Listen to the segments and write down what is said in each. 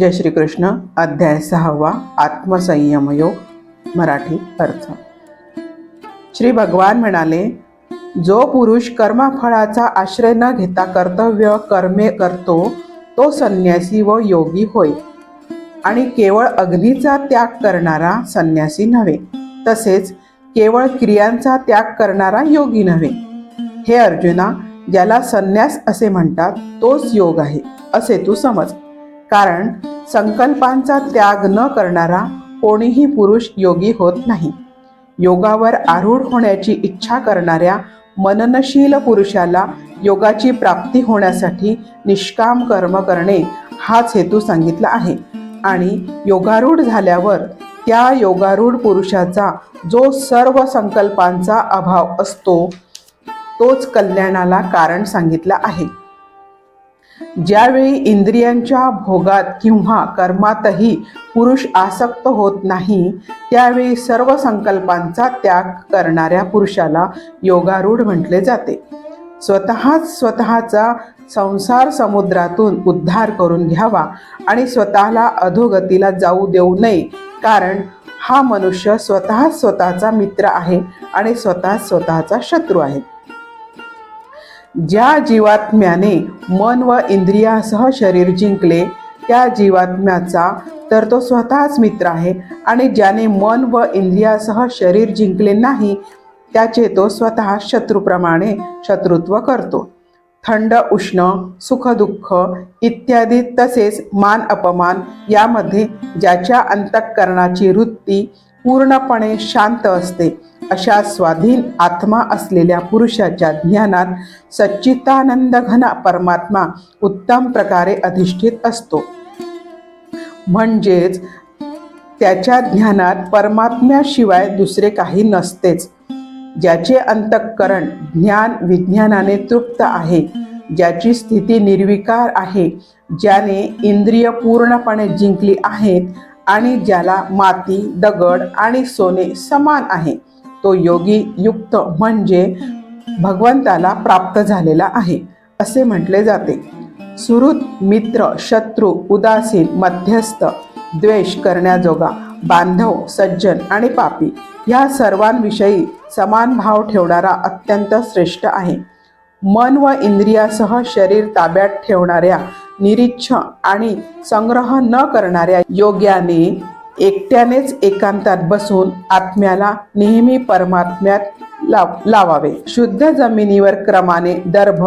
जय श्रीकृष्ण. अध्याय सहावा आत्मसंयम योग मराठी अर्थ. श्री भगवान म्हणाले जो पुरुष कर्मफळाचा आश्रय न घेता कर्तव्य कर्मे करतो तो संन्यासी व योगी होय. आणि केवळ अग्नीचा त्याग करणारा संन्यासी नव्हे तसेच केवळ क्रियांचा त्याग करणारा योगी नव्हे. हे अर्जुना ज्याला संन्यास असे म्हणतात तोच योग आहे असे तू समज. कारण संकल्पांचा त्याग न करणारा कोणीही पुरुष योगी होत नाही. योगावर आरूढ होण्याची इच्छा करणाऱ्या मननशील पुरुषाला योगाची प्राप्ती होण्यासाठी निष्काम कर्म करणे हाच हेतू सांगितला आहे. आणि योगारूढ झाल्यावर त्या योगारूढ पुरुषाचा जो सर्व संकल्पांचा अभाव असतो तोच कल्याणाला कारण सांगितला आहे. ज्यावेळी इंद्रियांच्या भोगात किंवा कर्मातही पुरुष आसक्त होत नाही त्यावेळी सर्व संकल्पांचा त्याग करणाऱ्या पुरुषाला योगारूढ म्हटले जाते. स्वतःच स्वतःचा संसार समुद्रातून उद्धार करून घ्यावा आणि स्वतःला अधोगतीला जाऊ देऊ नये कारण हा मनुष्य स्वतः स्वतःचा मित्र आहे आणि स्वतः स्वतःचा शत्रू आहे. ज्या जीवात्म्याने मन व इंद्रियासह शरीर जिंकले त्या जीवात्म्याचा तर तो स्वतःच मित्र आहे आणि ज्याने मन व इंद्रियासह शरीर जिंकले नाही त्याचे तो स्वतः शत्रूप्रमाणे शत्रुत्व करतो. थंड उष्ण सुखदुःख इत्यादी तसेच मान अपमान यामध्ये ज्याच्या अंतःकरणाची वृत्ती पूर्णपणे शांत असते. अशा स्वाधीन आत्मा असलेल्या पुरुषाच्या ज्ञानात सच्चितानंद घना परमात्मा उत्तम प्रकारे अधिष्ठित असतो. म्हणजेच त्याच्या ज्ञानात परमात्म्याशिवाय दुसरे काही नसतेच. ज्याचे अंतःकरण ज्ञान विज्ञानाने तृप्त आहे ज्याची स्थिती निर्विकार आहे ज्याने इंद्रिय पूर्णपणे जिंकली आहेत आणि ज्याला माती दगड आणि सोने समान आहे. तो योगी युक्त म्हणजे भगवंताला प्राप्त झालेला आहे असे म्हटले जाते. सुहृत मित्र शत्रू उदासीन मध्यस्थ द्वेष करण्याजोगा बांधव सज्जन आणि पापी या सर्वांविषयी समान भाव ठेवणारा अत्यंत श्रेष्ठ आहे. मन व इंद्रियासह शरीर ताब्यात ठेवणाऱ्या निरीच्छ आणि संग्रह न करणाऱ्या योग्याने एकट्यानेच एकांतात बसून आत्म्याला नेहमी परमात्म्यात लाव लावावे. शुद्ध जमिनीवर क्रमाने दर्भ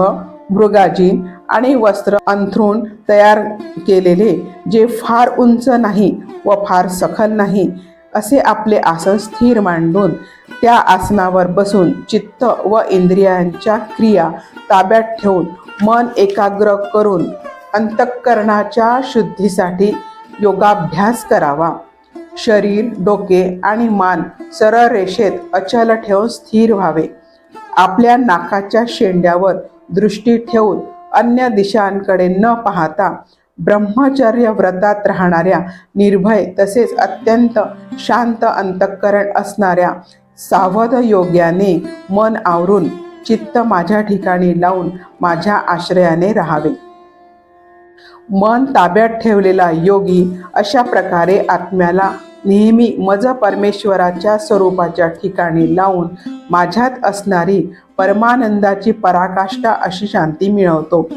मृगाजी आणि वस्त्र अंथरूण तयार केलेले जे फार उंच नाही व फार सखल नाही असे आपले आसन स्थिर मांडून त्या आसनावर बसून चित्त व इंद्रियांच्या क्रिया ताब्यात ठेवून मन एकाग्र करून अंतःकरणाच्या शुद्धीसाठी योगाभ्यास करावा. शरीर डोके आणि मान सरळ रेषेत अचल ठेवून स्थिर व्हावे. आपल्या नाकाच्या शेंड्यावर दृष्टी ठेवून अन्य दिशांकडे न पाहता ब्रह्मचर्य व्रतात राहणाऱ्या निर्भय तसेच अत्यंत शांत अंतःकरण असणाऱ्या सावध योग्याने मन आवरून चित्त माझ्या ठिकाणी लावून माझ्या आश्रयाने राहावे. मन ताब्यात ठेवलेला योगी अशा प्रकारे आत्म्याला नेहमी मज परमेश्वराच्या स्वरूपाच्या ठिकाणी लावून माझ्यात असणारी परमानंदाची पराकाष्ठा अशी शांती मिळवतो.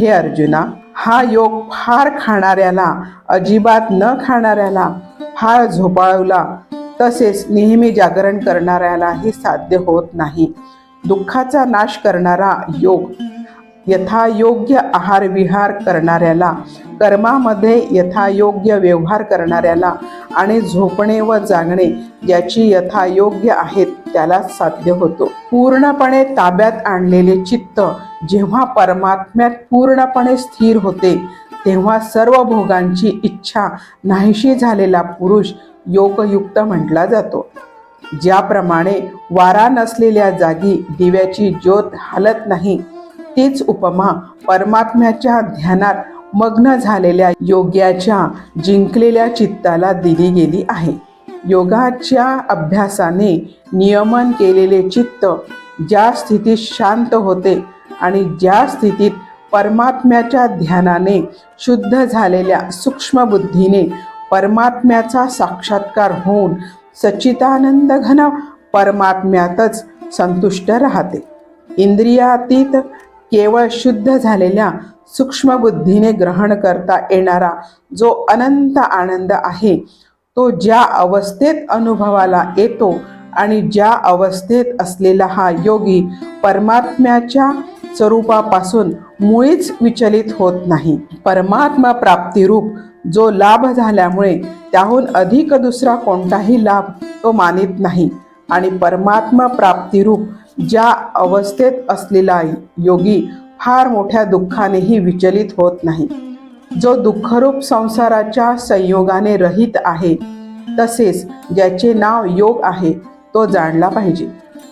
हे अर्जुना हा योग फार खाणाऱ्याला अजिबात न खाणाऱ्याला फार झोपाळवला तसेच नेहमी जागरण करणाऱ्यालाही साध्य होत नाही. दुःखाचा नाश करणारा योग यथायोग्य आहार विहार करणाऱ्याला कर्मामध्ये यथायोग्य व्यवहार करणाऱ्याला आणि झोपणे व जागणे याची यथायोग्य आहेत त्याला साध्य होतो. पूर्णपणे ताब्यात आणलेले चित्त जेव्हा परमात्म्यात पूर्णपणे स्थिर होते तेव्हा सर्व भोगांची इच्छा नाहीशी झालेला पुरुष योगयुक्त म्हटला जातो. ज्याप्रमाणे वारा नसलेल्या जागी दिव्याची ज्योत हालत नाही तीच उपमा परमात्म्याच्या ध्यानात मग्न झालेल्या योग्याच्या जिंकलेल्या चित्ताला दिली गेली आहे. योगाच्या अभ्यासाने नियमन केलेले चित्त ज्या स्थितीत शांत होते आणि ज्या स्थितीत परमात्म्याच्या ध्यानाने शुद्ध झालेल्या सूक्ष्म बुद्धीने परमात्म्याचा साक्षात्कार होऊन सच्चितानंद घन परमात्म्यातच संतुष्ट राहते. इंद्रियातीत केवळ शुद्ध झालेल्या सूक्ष्म बुद्धीने ग्रहण करता येणारा जो अनंत आनंद आहे तो ज्या अवस्थेत अनुभवाला येतो आणि ज्या अवस्थेत असलेला हा योगी परमात्म्याच्या स्वरूपापासून मुळीच विचलित होत नाही. परमात्मा प्राप्तिरूप जो लाभ झाल्यामुळे त्याहून अधिक दुसरा कोणताही लाभ तो मानित नाही आणि परमात्मा प्राप्तिरूप ज्या अवस्थेत असलेला योगी फार मोठ्या दुःखानेही विचलित होत नाही. जो दुःखरूप संसाराच्या संयोगाने रहित आहे तसेच ज्याचे नाव योग आहे तो जाणला पाहिजे.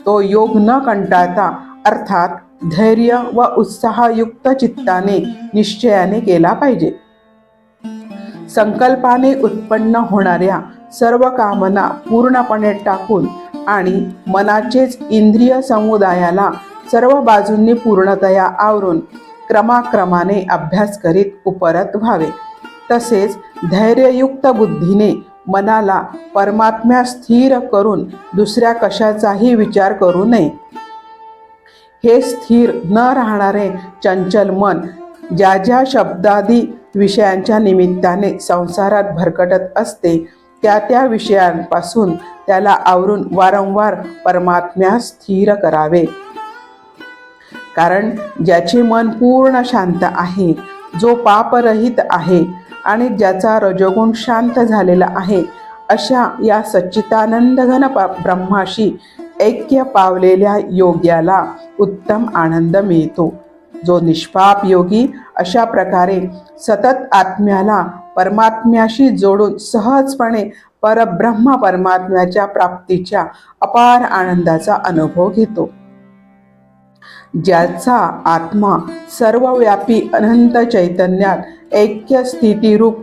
तो योग न कंटाळता अर्थात धैर्य व उत्साहयुक्त चित्ताने निश्चयाने केला पाहिजे. संकल्पाने उत्पन्न होणाऱ्या सर्व कामना पूर्णपणे टाकून आणि मनाचेच इंद्रिय समुदायाला सर्व बाजूंनी पूर्णतया आवरून क्रमाक्रमाने अभ्यास करीत उपरत व्हावे. तसेच धैर्ययुक्त बुद्धीने मनाला परमात्म्या स्थिर करून दुसऱ्या कशाचाही विचार करू नये. हे स्थिर न राहणारे चंचल मन ज्या ज्या शब्दादी विषयांच्या निमित्ताने संसारात भरकटत असते त्या त्या विषयांपासून त्याला आवरून वारंवार परमात्म्या स्थिर करावे. कारण ज्याचे मन पूर्ण शांत आहे जो पापरहित आहे आणि ज्याचा रजोगुण शांत झालेला आहे अशा या सच्चितानंद घन प- ब्रह्माशी ऐक्य पावलेल्या योग्याला उत्तम आनंद मिळतो. जो निष्पाप योगी अशा प्रकारे सतत आत्म्याला परमात्म्याशी जोडून सहजपणे परब्रह्म परमात्म्याच्या प्राप्तीच्या अपार आनंदाचा अनुभव घेतो. ज्याचा आत्मा सर्वव्यापी अनंत चैतन्यात ऐक्य स्थितीरूप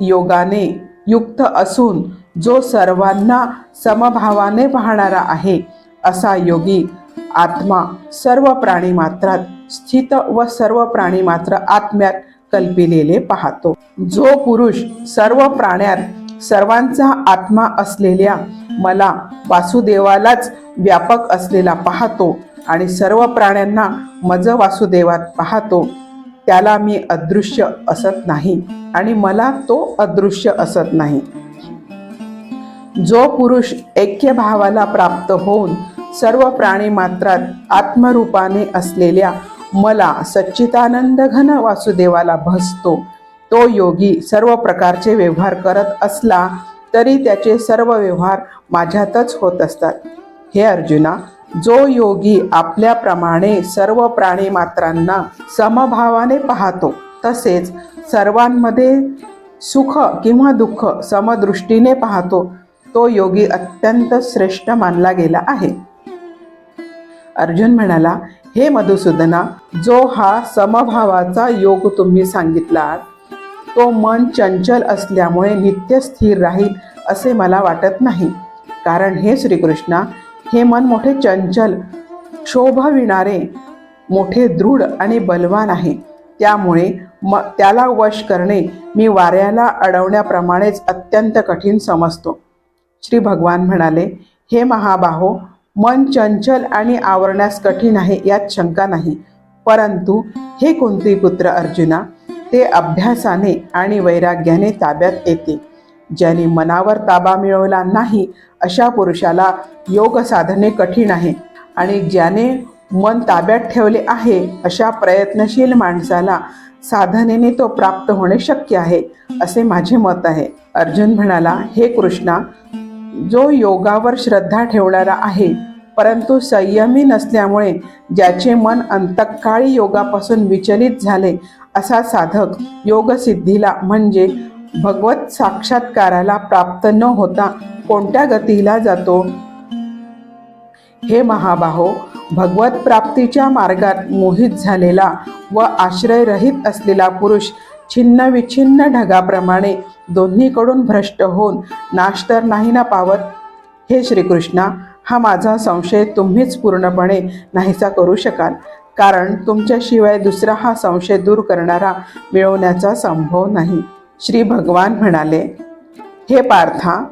योगाने युक्त असून जो सर्वांना समभावाने पाहणारा आहे असा योगी आत्मा सर्व प्राणीमात्रात स्थित व सर्व प्राणीमात्र आत्म्यात कल्पिलेले पाहतो. जो पुरुष सर्व प्राण्यात सर्वांचा आत्मा असलेल्या मला वासुदेवालाच व्यापक असलेला पाहतो आणि सर्व प्राण्यांना मज वासुदेवात पाहतो. त्याला मी अदृश्य असत नाही आणि मला तो अदृश्य असत नाही. जो पुरुष ऐक्य भावाला प्राप्त होऊन सर्व प्राणी मात्रात आत्मरूपाने असलेल्या मला सच्चिदानंद घन वासुदेवाला भसतो तो योगी सर्व प्रकारचे व्यवहार करत असला तरी त्याचे सर्व व्यवहार माझ्यातच होत असतात. हे अर्जुना जो योगी आपल्याप्रमाणे सर्व प्राणी मात्रांना समभावाने पाहतो तसेच सर्वांमध्ये सुख किंवा दुःख समदृष्टीने पाहतो तो योगी अत्यंत श्रेष्ठ मानला गेला आहे. अर्जुन म्हणाला हे मधुसूदना जो हा समभावाचा योग तुम्ही सांगितलात तो मन चंचल असल्यामुळे नित्य स्थिर राहील असे मला वाटत नाही. कारण हे श्रीकृष्णा हे मन मोठे चंचल शोभाविणारे मोठे दृढ आणि बलवान आहे. त्यामुळे म त्याला वश करणे मी वाऱ्याला अडवण्याप्रमाणेच अत्यंत कठीण समजतो. श्री भगवान म्हणाले हे महाबाहो मन चंचल आणि आवरण्यास कठीण आहे यात शंका नाही. परंतु हे कुंती पुत्र अर्जुना ते अभ्यासाने आणि वैराग्याने ताब्यात येते. ज्याने मनावर ताबा मिळवला नाही अशा पुरुषाला योग साधने कठीण आहे. आणि ज्याने मन ताब्यात ठेवले आहे अशा प्रयत्नशील माणसाला साधनेने तो प्राप्त होणे शक्य आहे असे माझे मत आहे. अर्जुन म्हणाला हे कृष्णा जो योगावर श्रद्धा ठेवणारा आहे परंतु संयमी नसल्यामुळे ज्याचे मन अंतकाळी योगापासून विचलित झाले असा साधक योगसिद्धीला म्हणजे भगवत साक्षात्काराला प्राप्त न होता कोणत्या गतीला जातो? हे महाबाहो भगवत प्राप्तीच्या मार्गात मोहित झालेला व आश्रयरहित असलेला पुरुष छिन्न विछिन्न ढगाप्रमाणे दोन्हीकडून भ्रष्ट होऊन नाश तर नाही ना पावत? हे श्रीकृष्णा हा माझा संशय तुम्हीच पूर्णपणे नाहीसा करू शकाल. कारण तुमच्याशिवाय दुसरा हा संशय दूर करणारा मिळवण्याचा संभव नाही. श्री भगवान म्हणाले हे पार्था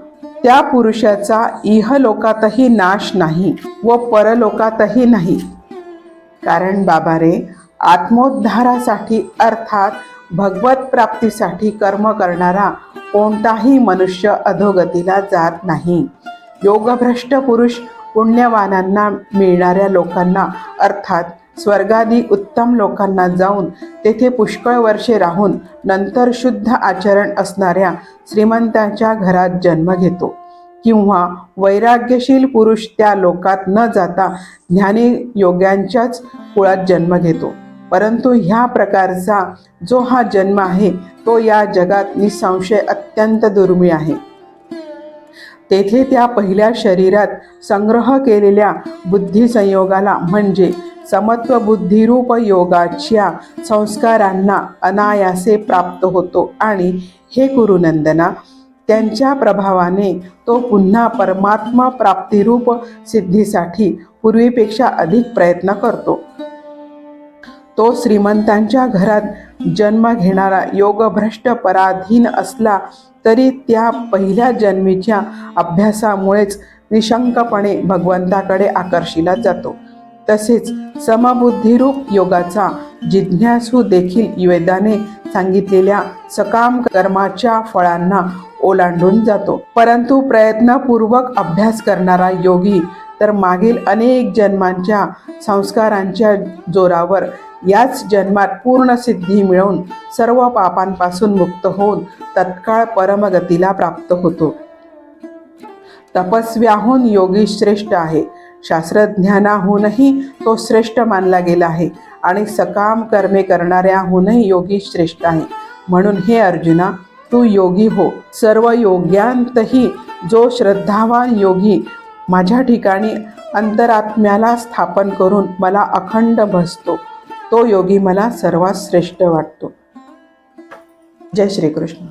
त्या पुरुषाचा इहलोकातही नाश नाही व परलोकातही नाही. कारण बाबा रे आत्मोद्धारासाठी अर्थात भगवत प्राप्तीसाठी कर्म करणारा कोणताही मनुष्य अधोगतीला जात नाही. योगभ्रष्ट पुरुष पुण्यवानांना मिळणाऱ्या लोकांना अर्थात स्वर्गादी उत्तम लोकांना जाऊन तेथे पुष्कळ वर्षे राहून नंतर शुद्ध आचरण असणाऱ्या श्रीमंतांच्या घरात जन्म घेतो. किंवा वैराग्यशील पुरुष त्या लोकात न जाता ज्ञानी योग्यांच्याच कुळात जन्म घेतो. परंतु ह्या प्रकारचा जो हा जन्म आहे तो या जगात निसंशय अत्यंत दुर्मिळ आहे. तेथे त्या पहिल्या शरीरात संग्रह केलेल्या बुद्धिसंयोगाला म्हणजे समत्व बुद्धिरूप योगाच्या संस्कारांना अनायासे प्राप्त होतो. आणि हे गुरुनंदना त्यांच्या प्रभावाने तो पुन्हा परमात्मा प्राप्तिरूप सिद्धीसाठी पूर्वीपेक्षा अधिक प्रयत्न करतो. तो श्रीमंतांच्या घरात जन्म घेणारा योगभ्रष्ट पराधीन असला तरी त्या पहिल्या जन्मीच्या अभ्यासामुळेच निशंकपणे भगवंताकडे आकर्षिला जातो. तसेच समबुद्धिरूप योगाचा जिज्ञासू देखील वेदाने सांगितलेल्या सकाम कर्माच्या फळांना ओलांडून जातो. परंतु प्रयत्नपूर्वक अभ्यास करणारा योगी तर मागील अनेक जन्मांच्या संस्कारांच्या जोरावर याच जन्मात पूर्ण सिद्धी मिळवून सर्व पापांपासून मुक्त होऊन तत्काळ परमगतीला प्राप्त होतो. तपस्व्याहून योगी श्रेष्ठ आहे. शास्त्रज्ञानाहूनही तो श्रेष्ठ मानला गेला आहे आणि सकाम कर्मे करणाऱ्याहूनही योगी श्रेष्ठ आहे. म्हणून हे अर्जुना तू योगी हो. सर्व योग्यांतही जो श्रद्धावान योगी माझ्या ठिकाणी अंतरात्म्याला स्थापन करून मला अखंड भसतो तो योगी मला सर्वात श्रेष्ठ वाटतो. जय श्रीकृष्ण.